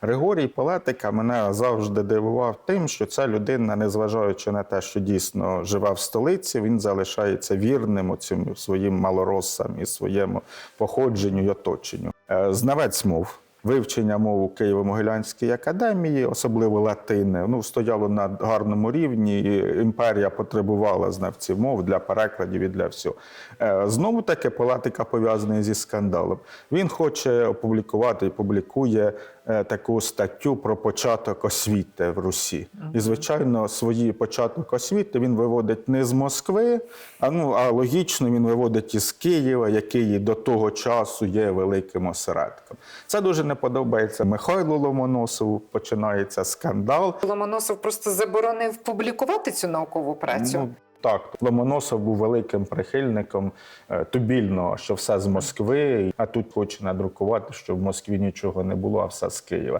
Григорій Палетика мене завжди дивував тим, що ця людина, незважаючи на те, що дійсно живе в столиці, він залишається вірним цим своїм малоросам і своєму походженню й оточенню. Е, Знавець мов. Вивчення мов у Києво-Могилянській академії, особливо латини, ну стояло на гарному рівні. і Імперія потребувала знавців мов для перекладів і для всього. Е, Знову таки полатика пов'язана зі скандалом. Він хоче опублікувати і публікує е, таку статтю про початок освіти в Русі. І, звичайно, свої початок освіти він виводить не з Москви, а ну а логічно він виводить із Києва, який до того часу є великим осередком. Це дуже не подобається Михайлу Ломоносову. Починається скандал. Ломоносов просто заборонив публікувати цю наукову працю. Ну, так, Ломоносов був великим прихильником е, тубільного, що все з Москви, а тут хоче надрукувати, що в Москві нічого не було, а все з Києва.